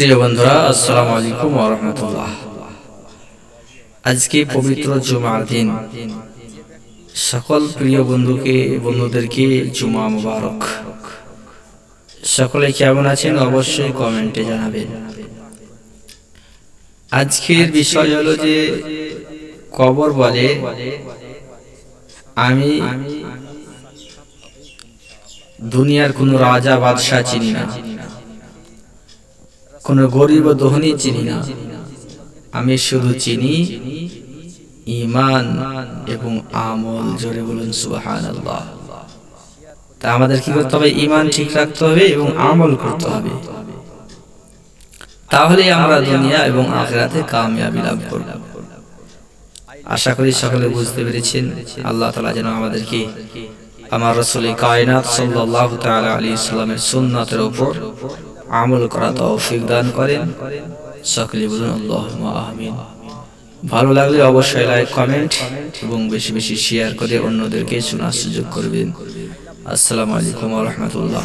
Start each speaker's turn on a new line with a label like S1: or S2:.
S1: প্রিয় বন্ধুরা, আসসালামু আলাইকুম রহমতুল্লাহ। আজকে পবিত্র জুমার দিন। সকল প্রিয় বন্ধুকে, বন্ধুদেরকে জুমা মুবারক। সকলে কেমন আছেন অবশ্যই কমেন্টে জানাবেন। আজকের বিষয় হলো যে, কবর বলে, আমি দুনিয়ার কোনো রাজা, বাদশাহ চিনি না। কোনো গরিব ধনী চিনি না। আমি শুধু চিনি ইমান এবং আমল। জোরে বলুন সুবাহান তা আমাদের কি করতে হবে? ইমান ঠিক রাখতে হবে এবং আমল করতে হবে। তাহলে আমরা দুনিয়া এবং আখেরাতে কামিয়াবি লাভ করব। আশা করি সকলে বুঝতে পেরেছেন। আল্লাহ তালা যেন আমাদেরকে আমার রসুল কায়নাত সাল্লাহ তালা আলী ইসলামের সুন্নাতের উপর আমল করা তৌফিক দান করেন। সকলে বলুন আল্লাহ আমিন। ভালো লাগলে অবশ্যই লাইক, কমেন্ট এবং বেশি বেশি শেয়ার করে অন্যদেরকে শোনার সুযোগ করবেন। আসসালামু আলাইকুম রহমতুল্লাহ।